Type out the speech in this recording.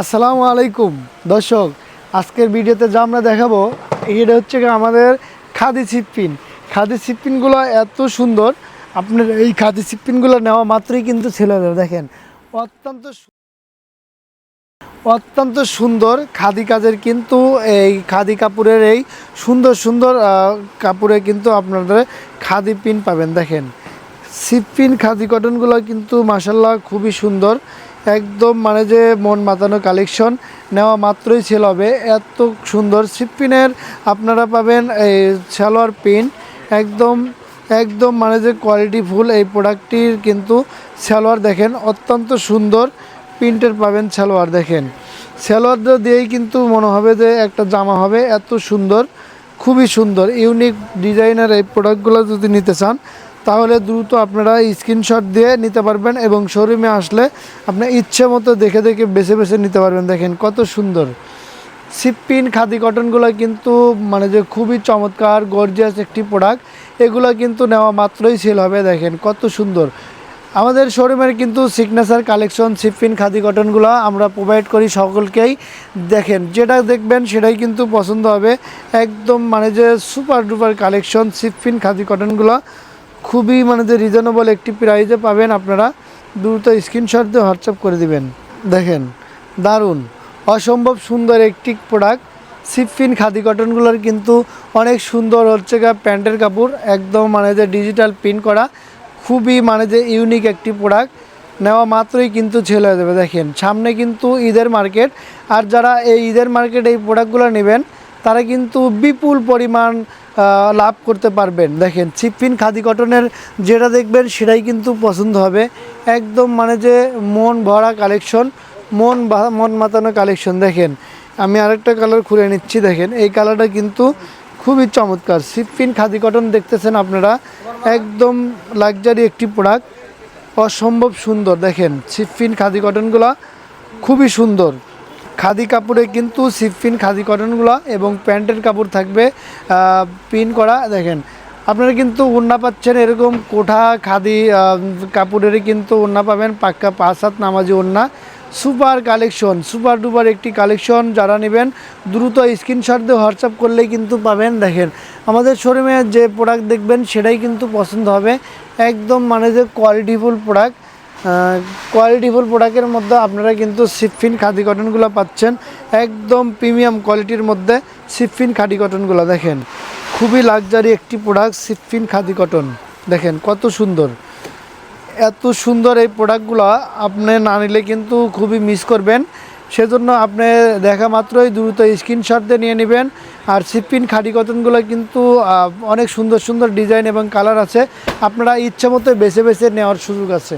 আসসালামু আলাইকুম। দর্শক, আজকের ভিডিওতে যা আমরা দেখাবো, এটা হচ্ছে আমাদের খাদি সিপ্পিন খাদি সিপ্পিনগুলো এত সুন্দর, আপনার এই খাদি সিপ্পিনগুলো নেওয়া মাত্রই কিন্তু ছেলেদের, দেখেন, অত্যন্ত অত্যন্ত সুন্দর খাদি কাজের কিন্তু এই খাদি কাপড়ের এই সুন্দর সুন্দর কাপড়ে কিন্তু আপনাদের খাদি পিন পাবেন, দেখেন। সিপিন খাদি কটনগুলো কিন্তু মাসাল্লাহ খুবই সুন্দর। একদম মানে যে মন মাতানো কালেকশন নেওয়া মাত্রই সেল হবে। এত সুন্দর সিপিনের আপনারা পাবেন এই সালোয়ার পিন একদম একদম মানে যে কোয়ালিটি ফুল এই প্রোডাক্টটির কিন্তু সালোয়ার দেখেন, অত্যন্ত সুন্দর প্রিন্টের পাবেন সালোয়ার দেখেন। সালোয়ারটা দিয়েই কিন্তু মনে হবে যে একটা জামা হবে। এত সুন্দর, খুবই সুন্দর ইউনিক ডিজাইনের এই প্রোডাক্টগুলো যদি নিতে চান তাহলে দ্রুত আপনারা স্ক্রিনশট দিয়ে নিতে পারবেন এবং শোরুমে আসলে আপনার ইচ্ছে মতো দেখে দেখে বেছে বেছে নিতে পারবেন। দেখেন কত সুন্দর। সিপিন খাদি কটনগুলো কিন্তু মানে যে খুবই চমৎকার গর্জিয়াস একটি প্রোডাক্ট এগুলো কিন্তু নেওয়া মাত্রই সেল হবে। দেখেন কত সুন্দর। আমাদের শোরুমের কিন্তু সিগনেচার কালেকশন সিপিন খাদি কটনগুলো আমরা প্রোভাইড করি সকলকেই। দেখেন যেটা দেখবেন সেটাই কিন্তু পছন্দ হবে। একদম মানে যে সুপার ডুপার কালেকশন সিপিন খাদি কটনগুলো খুবই মানে যে রিজনেবল একটি প্রাইজে পাবেন আপনারা, দ্রুত স্ক্রিনশট দিয়ে হোয়াটসঅ্যাপ করে দিবেন। দেখেন, দারুণ। অসম্ভব সুন্দর একটি প্রোডাক্ট সিফিন খাদি কটনগুলোর কিন্তু অনেক সুন্দর হচ্ছে গা প্যান্টের কাপড়, একদম মানে যে ডিজিটাল প্রিন্ট করা, খুবই মানে যে ইউনিক একটি প্রোডাক্ট নেওয়া মাত্রই কিন্তু ছেলে হয়ে যাবে। দেখেন, সামনে কিন্তু ঈদের মার্কেট আর যারা এই ঈদের মার্কেট এই প্রোডাক্টগুলো নেবেন, তারা কিন্তু বিপুল পরিমাণ লাভ করতে পারবেন। দেখেন চিপিন খাদি কটনের যেটা দেখবেন সেটাই কিন্তু পছন্দ হবে। একদম মানে যে মন ভরা কালেকশন, মন মন মাতানো কালেকশন। দেখেন, আমি আরেকটা কালার খুলে নিচ্ছি, দেখেন। এই কালারটা কিন্তু খুবই চমৎকার। সিপিন খাদি কটন দেখতেছেন আপনারা। একদম লাক্সারি একটি প্রোডাক্ট। অসম্ভব সুন্দর। দেখেন সিফিন খাদি কটনগুলো খুবই সুন্দর। খাদি কাপড়ে কিন্তু সিফিন, খাদি কটনগুলো এবং প্যান্টের কাপড় থাকবে পিন করা। দেখেন, আপনারা কিন্তু উন্না পাচ্ছেন এরকম কোঠা, খাদি কাপড়েরই কিন্তু উন্না পাবেন, পাক্কা পাঁচ হাত নামাজি উন্না সুপার কালেকশন, সুপার ডুপার একটি কালেকশন যারা নেবেন, দ্রুত স্ক্রিনশট দিয়ে হোয়াটসঅ্যাপ করলেই কিন্তু পাবেন। দেখেন, আমাদের শোরুমে যে প্রোডাক্ট দেখবেন, সেটাই কিন্তু পছন্দ হবে। একদম মানে যে কোয়ালিটিফুল প্রোডাক্ট কোয়ালিটিফুল প্রোডাক্টের মধ্যে আপনারা কিন্তু সিফিন খাদি কটনগুলো পাচ্ছেন। একদম প্রিমিয়াম কোয়ালিটির মধ্যে সিফিন খাদি কটনগুলো দেখেন। খুবই লাক্সারি একটি প্রোডাক্ট সিফিন খাদি কটন দেখেন কত সুন্দর। এত সুন্দর এই প্রোডাক্টগুলো আপনি না নিলে কিন্তু খুবই মিস করবেন। সেজন্য আপনি দেখা মাত্রই দ্রুত স্ক্রিনশট দিয়ে নিয়ে নেবেন। আর সিপিন খাদি কটনগুলো কিন্তু অনেক সুন্দর সুন্দর ডিজাইন এবং কালার আছে। আপনারা ইচ্ছে মতো বেছে বেছে নেওয়ার সুযোগ আছে।